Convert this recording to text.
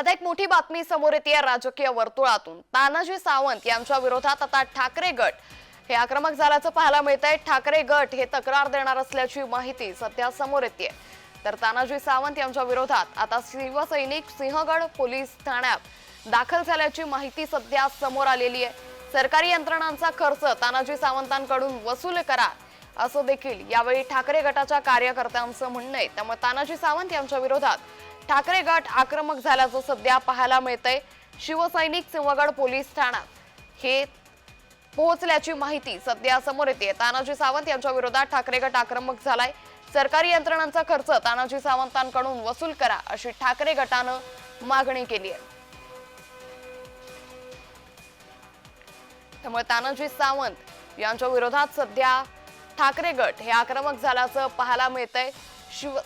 आता एक मोठी बातमी समोर येते राजकीय वर्तुळातून. तानाजी सावंत यांच्या विरोधात आता ठाकरे गट हे आक्रमक झाल्याचं पाहायला मिळत आहे ठाकरे गट हे तक्रार देणार असल्याची माहिती सध्या समोर येते. तर तानाजी सावंत यांच्या विरोधात आता शिवसैनिक सिंहगड पोलीस ठाण्यात दाखल झाल्याची माहिती सध्या समोर आलेली आहे. सरकारी यंत्रणांचा खर्च तानाजी सावंतांकडून वसूल करा असं देखील यावेळी ठाकरे गटाच्या कार्यकर्त्यांचं म्हणणं आहे. त्यामुळे तानाजी सावंत यांच्या विरोधात ठाकरे गट आक्रमक झाल्याचं सध्या पाहायला मिळतंय. शिवसैनिक सिंहगड पोलीस ठाण्यात. हे पोहोचल्याची माहिती सध्या समोर येते. तानाजी सावंत यांच्या विरोधात ठाकरे गट आक्रमक झालाय. सरकारी यंत्रणांचा खर्च तानाजी सावंतांकडून वसूल करा अशी ठाकरे गटानं मागणी केली आहे. त्यामुळे तानाजी सावंत यांच्या विरोधात सध्या ठाकरे गट हे आक्रमक झाल्याचं पाहायला मिळतंय. शिव